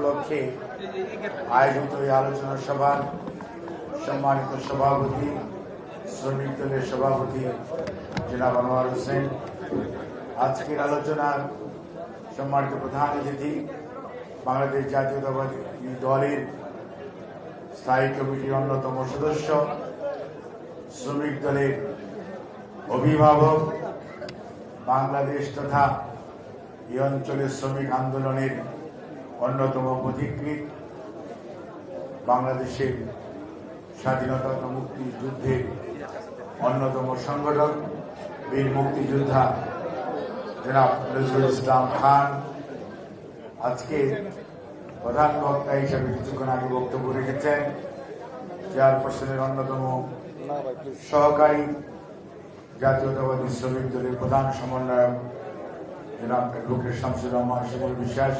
উপলক্ষে আয়োজিত এই আলোচনা সভার সম্মানিত সভাপতি, শ্রমিক দলের সভাপতি জনাব আনোয়ার হোসেন। আজকের আলোচনার সম্মানিত প্রধান অতিথি বাংলাদেশ জাতীয়তাবাদী দলের স্থায়ী কমিটির অন্যতম সদস্য, শ্রমিক দলের অভিভাবক, বাংলাদেশ তথা এই অঞ্চলের শ্রমিক আন্দোলনের অন্যতম পথিকৃত বাংলাদেশের স্বাধীনতা ও মুক্তিযুদ্ধের অন্যতম সংগঠক, বীর মুক্তিযোদ্ধা জনাব নজরুল ইসলাম খান। আজকে প্রধান বক্তা হিসাবে কিছুক্ষণ আগে বক্তব্য রেখেছেন চেয়ারপারসনের অন্যতম সহকারী জাতীয়তাবাদী শ্রমিক দলের প্রধান সমন্বয়ক জনাব অ্যাডভোকেট শামসুর রহমান শিমুল বিশ্বাস।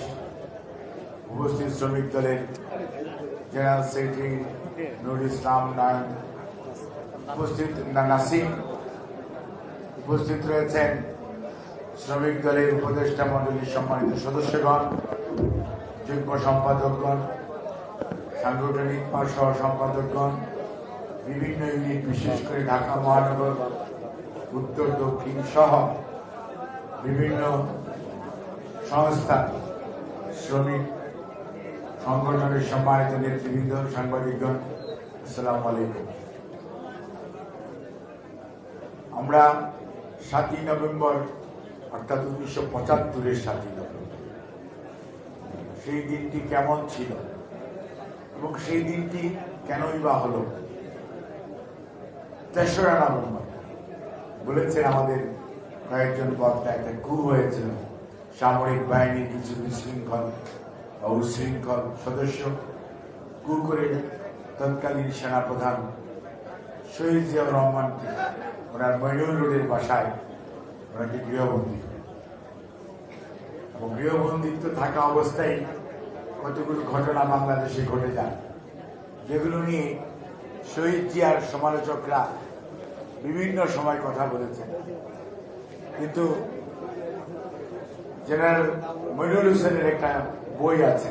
উপস্থিত শ্রমিক দলের জেনারেল সেক্রেটারি নুরুল ইসলাম নায়ন উপস্থিত নাসিম উপস্থিত রয়েছেন শ্রমিক দলের উপদেষ্টা মন্ডলীর সম্মানিত সদস্যগণ, যুগ্ম সম্পাদকগণ, সাংগঠনিক সহ সম্পাদকগণ, বিভিন্ন ইউনিট, বিশেষ করে ঢাকা মহানগর, উত্তর, দক্ষিণ সহ বিভিন্ন সংস্থা, শ্রমিক সংগঠনের সম্মানিত নেতৃবৃন্দ, সাংবাদিকগণ, আসসালামু আলাইকুম। আমরা সাতই নভেম্বর, অর্থাৎ উনিশশো পঁচাত্তরের সাতই নভেম্বর, সেই দিনটি কেমন ছিল এবং সেই দিনটি কেনই বা হলো? তেসরা নভেম্বর, বলেছেন আমাদের কয়েকজন বক্তা, একটা কু হয়েছিল, সামরিক বাহিনীর কিছু বিশৃঙ্খল উশৃঙ্খল সদস্য কু করে তৎকালীন সেনাপ্রধান শহীদ জিয়াউর রহমানকে ওনার মইনুল রোডের বাসায় ওনাকে গৃহবন্দী। এবং গৃহবন্দিত্ব থাকা অবস্থায় কতগুলো ঘটনা বাংলাদেশে ঘটে যায়, যেগুলো নিয়ে শহীদ জিয়ার সমালোচকরা বিভিন্ন সময় কথা বলেছেন কিন্তু জেনারেল মইনুল হোসেনের একটা বই আছে।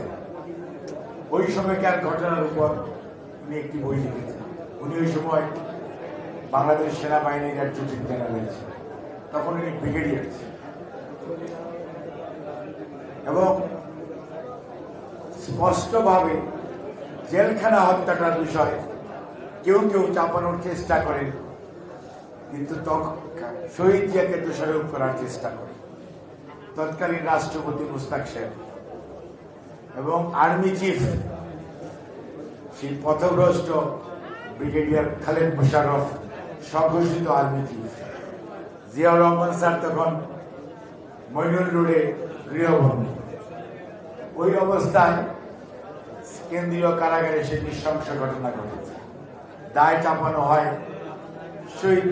ওই সময়কার ঘটনার উপর উনি একটি বই লিখেছেন। উনি ওই সময় বাংলাদেশ সেনাবাহিনীর একজন জেনারেল ছিলেন তখন উনি ব্রিগেডিয়ার ছিলেন। এবং স্পষ্টভাবে জেলখানা হত্যাটার বিষয়ে কেউ কেউ চাপানোর চেষ্টা করেন, কিন্তু শহীদ জিয়াকে দোষারোপ করার চেষ্টা করে তৎকালীন রাষ্ট্রপতি মুস্তাক সাহেব। এবং আর্মি চিফ, সেই পথভ্রষ্ট ব্রিগেডিয়ার খালেদ মুশারফ স্বঘোষিত army chief. Ziaur Rahman sir তখন মইনুল রোডে গৃহবন্দী। ওই অবস্থায় কেন্দ্রীয় কারাগারে সে নৃশংস ঘটনা ঘটেছে। দায় চাপানো হয় শহীদ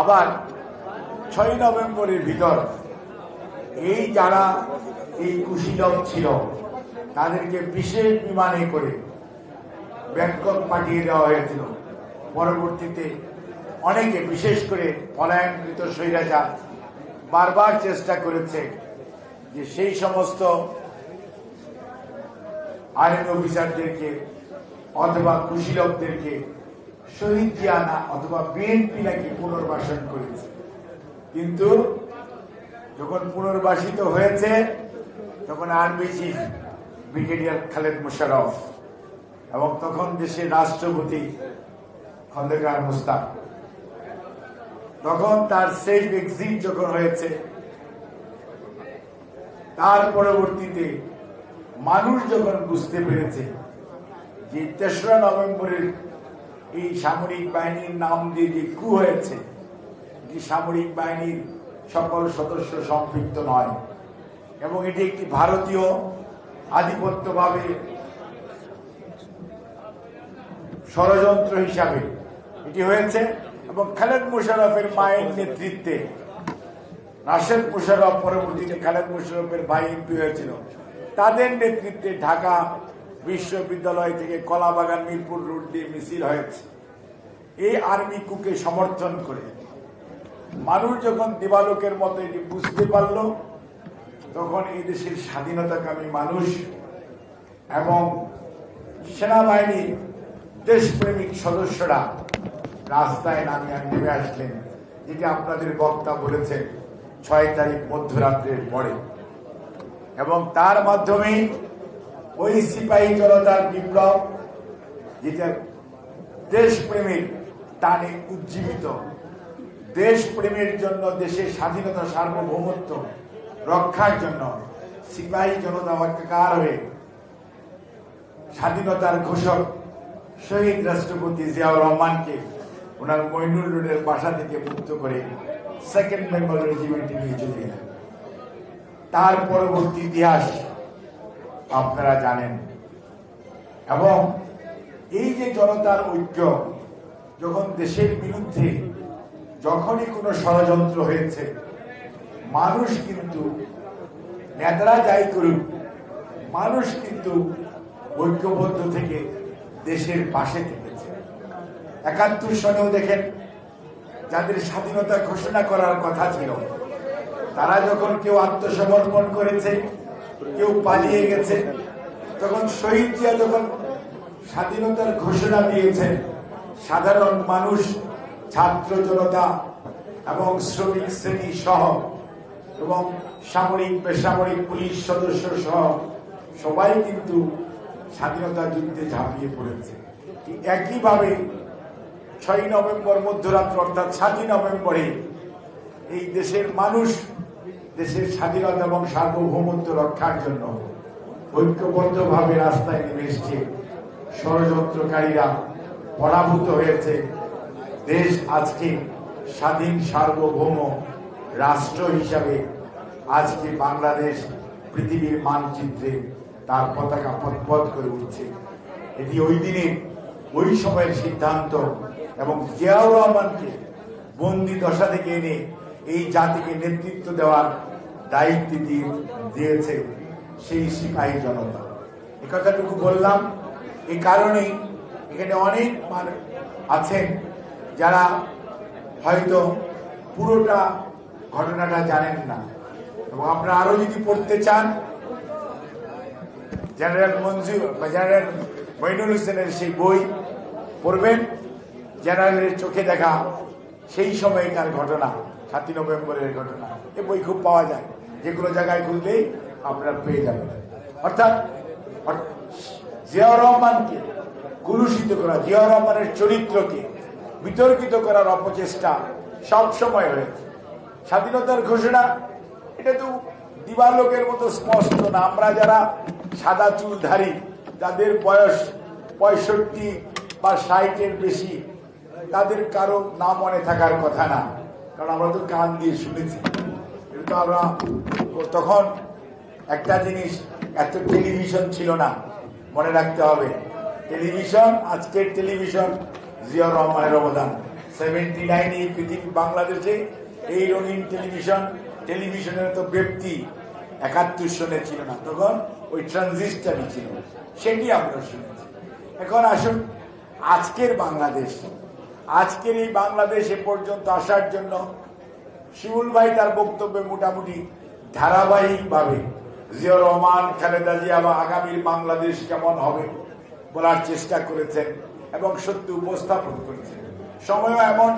আবার ছয় নভেম্বরের ভিতর এই যারা এই কুশীলক ছিল তাদেরকে বিশেষ বিমানে করে ব্যাংকক পাঠিয়ে দেওয়া হয়েছিল। পরবর্তীতে অনেকে, বিশেষ করে পলায়নকৃত স্বৈরাচার, বারবার চেষ্টা করেছে যে সেই সমস্ত আইন অফিসারদেরকে অথবা কুশীলকদেরকে শহীদ জিয়ানা অথবা বিএনপি নাকি পুনর্বাসন করেছে। কিন্তু যখন পুনর্বাসিত হয়েছে, তখন army chief brigadier Khaled Musharraf এবং তখন দেশের রাষ্ট্রপতি খন্দকার মুস্তাক। তখন তার সেফ এক্সিট যখন হয়েছে, তার পরবর্তীতে মানুষ যখন বুঝতে পেরেছে যে তেসরা নভেম্বরের এই সামরিক বাহিনীর নাম দিয়ে যে কু হয়েছে যে সামরিক বাহিনীর সকল সদস্য সম্পৃক্ত নয় এবং এটি একটি ভারতীয় আধিপত্যভাবে ষড়যন্ত্র হিসাবে এটি হয়েছে এবং খালেদ মুশারফের মায়ের নেতৃত্বে রাশেদ মুশারফ পরবর্তীতে খালেদ মুশারফের ভাই এমপি হয়েছিল। তাদের নেতৃত্বে ঢাকা বিশ্ববিদ্যালয় থেকে কলাবাগান মিরপুর রোড দিয়ে মিছিল হয়েছে। এই আর্মি কুকে সমর্থন করে। মানুষ যখন দিবালোকের মতো এটি বুঝতে পারল তখন এই দেশের স্বাধীনতাকামী মানুষ এবং সেনাবাহিনীর দেশপ্রেমিক সদস্যরা রাস্তায় নামিয়ে নেমে আসলেন, যেটি আপনাদের বক্তা বলেছেন, ছয় তারিখ মধ্যরাত্রের পরে। এবং তার মাধ্যমে ওই সিপাহী জনতার বিপ্লব, যেটা দেশপ্রেমের টানে উজ্জীবিত, দেশপ্রেমের জন্য দেশের স্বাধীনতা সার্বভৌমত্ব রক্ষার জন্য, সিপাহী জনতা একাকার হয়ে স্বাধীনতার ঘোষক শহীদ রাষ্ট্রপতি জিয়াউর রহমানকে ওনার মইনুল রোডের বাসা থেকে মুক্ত করে সেকেন্ড বেঙ্গল রেজিমেন্টে নিয়ে চলে গেলেন। তার পরবর্তী ইতিহাস আপনারা জানেন। এবং এই যে জনতার ঐক্য, যখন দেশের বিরুদ্ধে যখনই কোনো ষড়যন্ত্র হয়েছে মানুষ কিন্তু নেতারা যাই করুক, মানুষ কিন্তু ঐক্যবদ্ধ থেকে দেশের পাশে থেকেছে। একাত্তর সনেও দেখেন, যাদের স্বাধীনতা ঘোষণা করার কথা ছিল, তারা যখন কেউ আত্মসমর্পণ করেছে, কেউ পালিয়ে গেছে, তখন শহীদ যখন স্বাধীনতার ঘোষণা দিয়েছেন, সাধারণ মানুষ, ছাত্র জনতা এবং শ্রমিক শ্রেণি সহ এবং সামরিক, বেসামরিক পুলিশ সদস্য সহ সবাই কিন্তু স্বাধীনতা যুদ্ধে ঝাঁপিয়ে পড়েছে। একইভাবে ছয় নভেম্বর মধ্যরাত্র, অর্থাৎ সাতই নভেম্বরে এই দেশের মানুষ দেশের স্বাধীনতা এবং সার্বভৌমত্ব রক্ষার জন্য ঐক্যবদ্ধভাবে রাস্তায় নেমে এসছে। ষড়যন্ত্রকারীরা পরাভূত হয়েছে। দেশ আজকে স্বাধীন, সার্বভৌম রাষ্ট্র হিসাবে আজকে বাংলাদেশ পৃথিবীর মানচিত্রে তার পতাকা পথপথ করে উঠছে। এটি ওই দিনে, ওই সময়ের সিদ্ধান্ত এবং জিয়াউর রহমানকে বন্দি দশা থেকে এনে এই জাতিকে নেতৃত্ব দেওয়ার দায়িত্ব দিয়ে দিয়েছে সেই সিপাহী জনতা। এ কথাটুকু বললাম এই কারণেই এখানে অনেক মানুষ আছেন যারা হয়তো পুরোটা ঘটনাটা জানেন না। এবং আপনারা আরও যদি পড়তে চান, জেনারেল মঞ্জুর বা জেনারেল মইনুল হোসেনের সেই বই পড়বেন। জেনারেলের চোখে দেখা সেই সময়কার ঘটনা, সাতই নভেম্বরের ঘটনা। এ বই খুব পাওয়া যায়। যে কোনো জায়গায় খুঁজলেই আপনারা পেয়ে যাবেন। অর্থাৎ জিয়াউর রহমানকে কুলুষিত করা, জিয়াউর রহমানের চরিত্রকে বিতর্কিত করার অপচেষ্টা সবসময় হয়েছে। স্বাধীনতার ঘোষণা, এটা তো দিবালোকের মতো স্পষ্ট না। আমরা যারা সাদা চুলধারী, যাদের বয়স পঁয়ষট্টি বা ষাটের বেশি, তাদের কারও না মনে থাকার কথা না। কারণ আমরা তো কান দিয়ে শুনেছি। কিন্তু আমরা তখন একটা জিনিস, এত টেলিভিশন ছিল না, মনে রাখতে হবে। টেলিভিশন, আজকের টেলিভিশন জিয়াউর রহমানের অবদান। সেভেন্টি নাইনে পৃথিবী, বাংলাদেশে এই রঙিন টেলিভিশন, টেলিভিশনের তো ব্যক্তি একাত্তর সনে ছিল না, তখন ওই ট্রানজিস্টারই ছিল, সেটি আমরা শুনেছি। এখন আসুন, আজকের বাংলাদেশ। আজকের এই বাংলাদেশ পর্যন্ত আসার জন্য শিমুল ভাই তার বক্তব্যে মোটামুটি ধারাবাহিকভাবে জিয়া রহমান, খালেদা জিয়া বা আগামীর বাংলাদেশ কেমন হবে বলার চেষ্টা করেছেন এবং সত্যি উপস্থাপন করেছেন। সময়ও এমন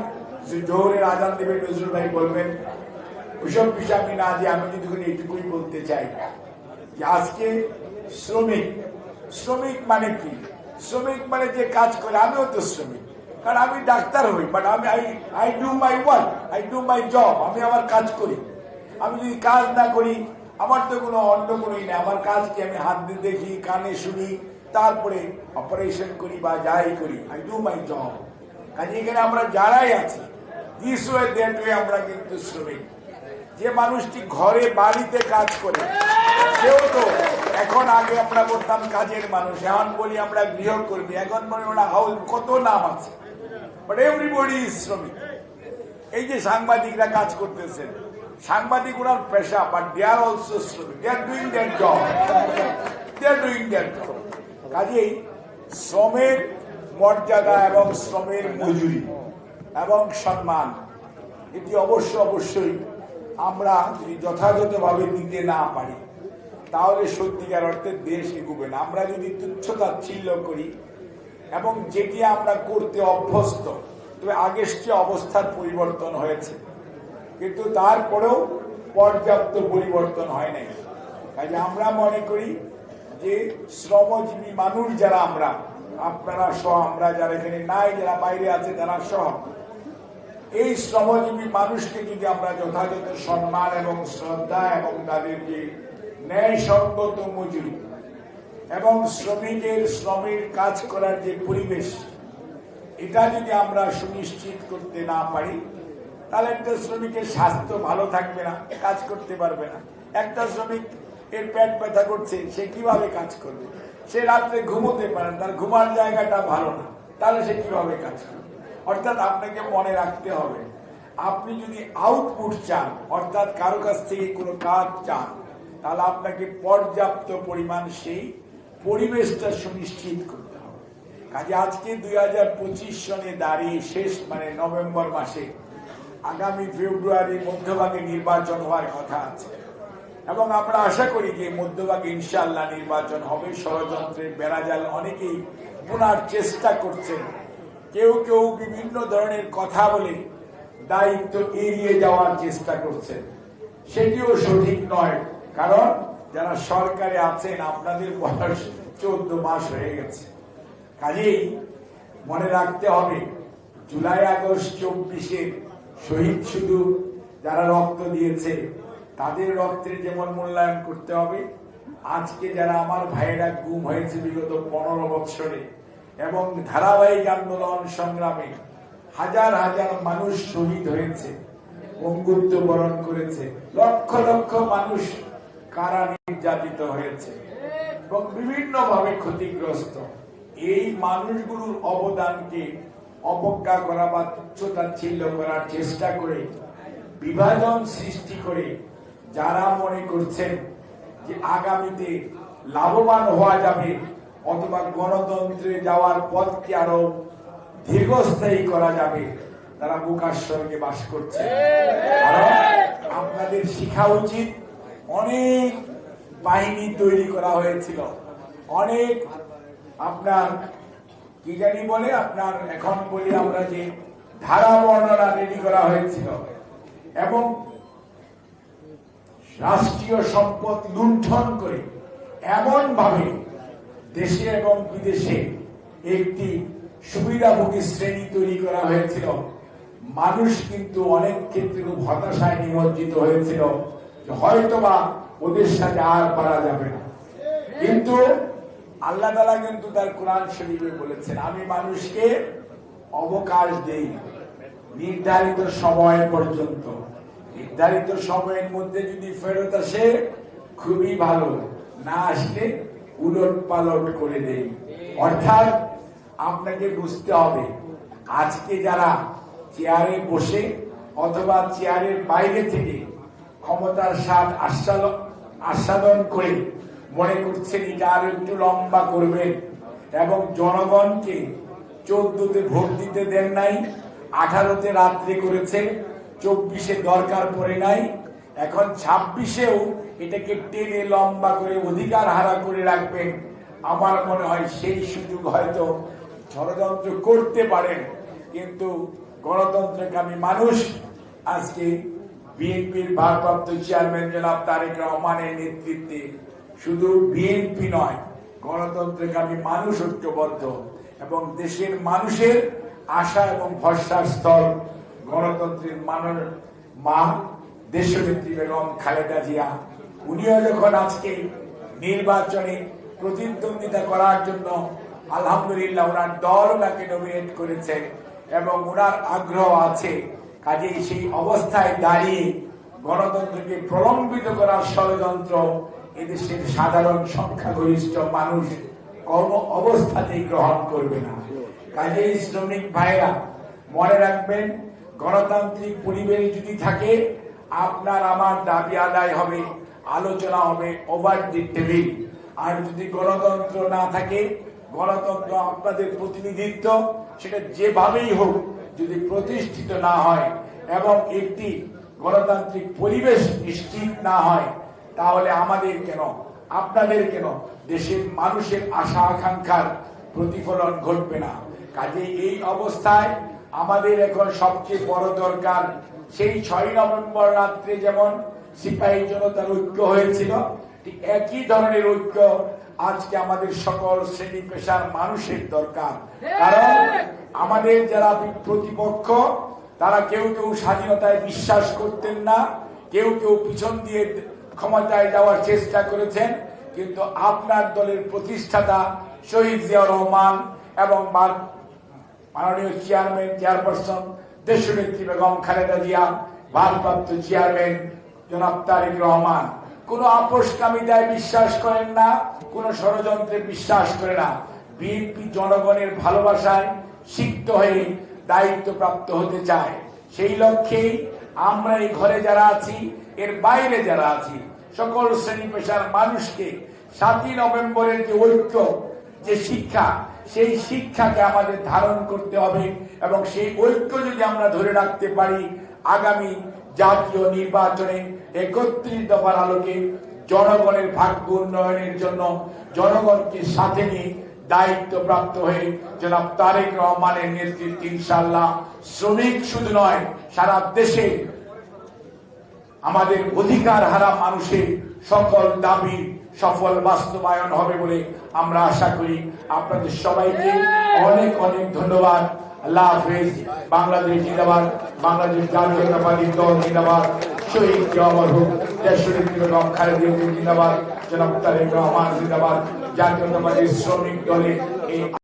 যে জোহরের আজান দেবে নজরুল ভাই বলবেন ওইসব বিষয় আমি না দিয়ে আমি যদি এইটুকুই বলতে চাই। যে আজকে শ্রমিক শ্রমিক মানে কি? শ্রমিক মানে যে কাজ করে, আমিও তো শ্রমিক। কারণ আমি ডাক্তার হই বাট আমি I I do my work I do my job আমি আমার কাজ করি। আমি যদি কাজ না করি, আমার তো কোনো অন্য কোনোই নেই। আমার কাজ কি আমি হাত দিয়ে দেখি, কানে শুনি, তারপরে অপারেশন করি বা যাই করি আই ডু মাই জব কাজে এখানে আমরা যারাই আছি দিস ওয়ে দ্যাট ওয়ে আমরা কিন্তু শ্রমিক। যে মানুষটি ঘরে বাড়িতে কাজ করে, সেও তো এখন আগে আমরা বলতাম কাজের মানুষ, এখন বলি আমরা গৃহকর্মী, এখন মানে ওরা হাউস, কত নাম আছে। বাট এভরিবডি শ্রমিক। এই যে সাংবাদিকরা কাজ করতেছেন সাংবাদিক ওনার পেশা বাট দে আর অলসো শ্রমিক। They are doing that job they are doing that job কাজেই শ্রমের মর্যাদা এবং শ্রমের মজুরি। এবং সম্মান, এটি অবশ্য অবশ্যই আমরা যদি যথাযথভাবে দিতে না পারি, তাহলে সত্যিকার অর্থে দেশ এগুবে না। আমরা যদি তুচ্ছতা ছিল্ল করি এবং যেটি আমরা করতে অভ্যস্ত, তবে আগের চেয়ে অবস্থার পরিবর্তন হয়েছে। কিন্তু তারপরেও পর্যাপ্ত পরিবর্তন হয় নাই। কাজে আমরা মনে করি যে শ্রমজীবী মানুষ যারা আমরা, আপনারা সহ, আমরা যারা এখানে নাই, যারা বাইরে আছে, তারা সহ এই শ্রমজীবী মানুষকে যদি আমরা যথাযথ সম্মান এবং শ্রদ্ধা এবং তাদের যে ন্যায়সঙ্গত মজুরি এবং শ্রমিকের শ্রমের কাজ করার যে পরিবেশ, এটা যদি আমরা সুনিশ্চিত করতে না পারি, তাহলে একটা শ্রমিকের স্বাস্থ্য ভালো থাকবে না, কাজ করতে পারবে না। একটা শ্রমিক এর পেট ব্যথা করছে, সে কীভাবে কাজ করবে? সে রাত্রে ঘুমোতে পারে তার ঘুমার জায়গাটা ভালো না, তাহলে সে কীভাবে কাজ করবে? অর্থাৎ আপনাকে মনে রাখতে হবে। আপনি যদি আউটপুট চান, অর্থাৎ কারও কাছ থেকে কোনো কাজ চান, তাহলে আপনাকে পর্যাপ্ত পরিমাণ সেই পরিবেশটা সুনিশ্চিত করতে হবে। কাজে আজকে দুই হাজার পঁচিশ সনে দাঁড়িয়ে শেষ মানে নভেম্বর মাসে আগামী ফেব্রুয়ারি মধ্যভাগে নির্বাচন হওয়ার কথা আছে। এবং আমরা আশা করি যে মধ্যভাগে ইনশাল্লাহ নির্বাচন হবে। ষড়যন্ত্রের বেড়াজাল অনেকেই বোনার চেষ্টা করছেন। কেউ কেউ বিভিন্ন ধরনের কথা বলে দায়িত্ব এড়িয়ে যাওয়ার চেষ্টা করছেন। সেটিও সঠিক নয়, কারণ যারা সরকারে আছেন, আপনাদের বয়স চোদ্দ মাস হয়ে গেছে। কাজেই মনে রাখতে হবে, জুলাই আগস্ট চব্বিশে শহীদ শুধু যারা রক্ত দিয়েছে, তাদের রক্তের যেমন মূল্যায়ন করতে হবে। আজকে যারা আমার ভাইয়েরা গুম হয়েছে বিগত পনেরো বৎসরে এবং ধারাবাহিক আন্দোলন সংগ্রামে হাজার হাজার মানুষ শহীদ হয়েছে বঙ্গুত্ব বরণ করেছে, লক্ষ লক্ষ মানুষ কারা নির্যাতিত হয়েছে এবং বিভিন্ন ভাবে ক্ষতিগ্রস্ত। এই মানুষগুলোর অবদানকে অবজ্ঞা করা বা তুচ্ছতা ছিল্ল করার চেষ্টা করে বিভাজন সৃষ্টি করে যারা মনে করছেন যে আগামীতে লাভবান হওয়া যাবে অথবা গণতন্ত্রে যাওয়ার পথকে আরও দীর্ঘস্থায়ী করা যাবে, তারা বুকার বাস করছে। আপনাদের শিখা উচিত, অনেক বাহিনী তৈরি করা হয়েছিল। অনেক আপনার, কি জানি বলে, আপনার এখন বলি আমরা যে ধারা বর্ণনা রেডি করা হয়েছিল। এবং রাষ্ট্রীয় সম্পদ লুণ্ঠন করে এমন ভাবে দেশে এবং বিদেশে একটি সুবিধাভোগী শ্রেণি তৈরি করা হয়েছিল। মানুষ কিন্তু অনেক ক্ষেত্রে খুব হতাশায় নিমজ্জিত হয়েছিল হয়তোবা ওদের সাথে আর পারা যাবে না। কিন্তু আল্লাহ তালা কিন্তু তার কোরআন শরীফে বলেছেন, আমি মানুষকে অবকাশ দেই নির্ধারিত সময় পর্যন্ত। নির্ধারিত সময়ের মধ্যে যদি ফেরত আসে, খুবই ভালো। না আসলে উলট করে দেই অর্থাৎ আপনাকে বুঝতে হবে, আজকে যারা চেয়ারে বসে অথবা চেয়ারের বাইরে থেকে ক্ষমতার স্বাদ আস্বাদন করে মনে করছেন এটা আরও একটু লম্বা করবেন এবং জনগণকে চোদ্দতে ভোট দিতে দেন নাই, আঠারোতে রাত্রে করেছে, চব্বিশে দরকার পড়ে নাই, এখন ছাব্বিশেও এটাকে টেনে লম্বা করে অধিকার হারা করে রাখবেন। আমার মনে হয় সেই সুযোগ হয়তো ষড়যন্ত্র করতে পারেন। কিন্তু গণতন্ত্রকামী মানুষ আজকে বিএনপির ভারপ্রাপ্ত চেয়ারম্যান জনাব তারেক রহমানের নেতৃত্বে শুধু বিএনপি নয়, গণতন্ত্রকামী মানুষ ঐক্যবদ্ধ এবং দেশের মানুষের আশা এবং ভরসার স্থল গণতন্ত্রের মানুষ মা দেশনেত্রী বেগম খালেদা জিয়া উনিও যখন আজকে নির্বাচনে প্রতিদ্বন্দ্বিতা করার জন্য আলহামদুলিল্লাহ ওনার দল ওনাকে নমিনেট করেছেন এবং ওনার আগ্রহ আছে, কাজেই সেই অবস্থায় দাঁড়িয়ে গণতন্ত্রকে প্রলম্বিত করার ষড়যন্ত্র এদেশের সাধারণ সংখ্যাগরিষ্ঠ মানুষ কোন অবস্থাতেই গ্রহণ করবে না। কাজেই শ্রমিক ভাইরা মনে রাখবেন, গণতান্ত্রিক পরিবেশ যদি থাকে, আপনার আমার দাবি আদায় হবে আলোচনা হবে ওভার দি টেবিল আর যদি গণতন্ত্র না থাকে, গণতন্ত্র আপনাদের প্রতিনিধিত্ব, সেটা যেভাবেই হোক যদি প্রতিষ্ঠিত না হয় এবং একটি গণতান্ত্রিক পরিবেশ নিশ্চিত না হয়, তাহলে আমাদের কেন, আপনাদের কেন দেশের মানুষের আশা আকাঙ্ক্ষার প্রতিফলন ঘটবে না? কাজে এই অবস্থায় আমাদের এখন সবচেয়ে বড় দরকার, সেই ছয় নভেম্বর রাত্রে যেমন সিপাহী জনতার ঐক্য হয়েছিল। ঠিক একই ধরনের ঐক্য আজকে আমাদের সকল শ্রেণি পেশার মানুষের দরকার। কারণ আমাদের যারা প্রতিপক্ষ তারা কেউ কেউ স্বাধীনতায় বিশ্বাস করতেন না কেউ কেউ পিছন দিয়ে ক্ষমতায় যাওয়ার চেষ্টা করেছেন। কিন্তু আপনার দলের প্রতিষ্ঠাতা শহীদ জিয়াউর রহমান এবং মাননীয় চেয়ারম্যান চেয়ারপারসন দেশনেত্রী বেগম খালেদা জিয়া ভারপ্রাপ্ত চেয়ারম্যান জনাব তারেক রহমান, কোন আপোষকামিতায় বিশ্বাস করেন না, কোন ষড়যন্ত্রে বিশ্বাস করে না। বিএনপি জনগণের ভালোবাসায় সিক্ত হয়ে দায়িত্ব প্রাপ্ত হতে চায়। সেই লক্ষ্যেই আমরা এই ঘরে যারা আছি, এর বাইরে যারা আছি, সকল শ্রেণি পেশার মানুষকে সাতই নভেম্বরের যে ঐক্য, যে শিক্ষা, সেই শিক্ষাকে আমাদের ধারণ করতে হবে এবং সেই ঐক্য যদি আমরা ধরে রাখতে পারি, আগামী জাতীয় নির্বাচনে একত্রিশ দফার আলোকে জনগণের ভাগ্য উন্নয়নের জন্য জনগণকে সাথে নিয়ে দায়িত্ব প্রাপ্ত হয়ে জনাব তারেক রহমানের নেতৃত্বে ইনশাল্লাহ শ্রমিক শুধু নয়, সারা দেশে আমাদের অধিকার হারা মানুষের সকল দাবি সফল বাস্তবায়ন হবে বলে আমরা আশা করি। আপনাদের সবাইকে অনেক অনেক ধন্যবাদ। আল্লাহ হাফেজ। বাংলাদেশ জিন্দাবাদ। বাংলাদেশ জাতীয়তাবাদী দল জিন্দাবাদ। শহীদ জওয়ার হোক দেশরিক বেগম খালেদা জিয়া জিন্দাবাদ। জনাব তারেক রহমান জিন্দাবাদ। জাতীয়তাবাদী শ্রমিক দলে এই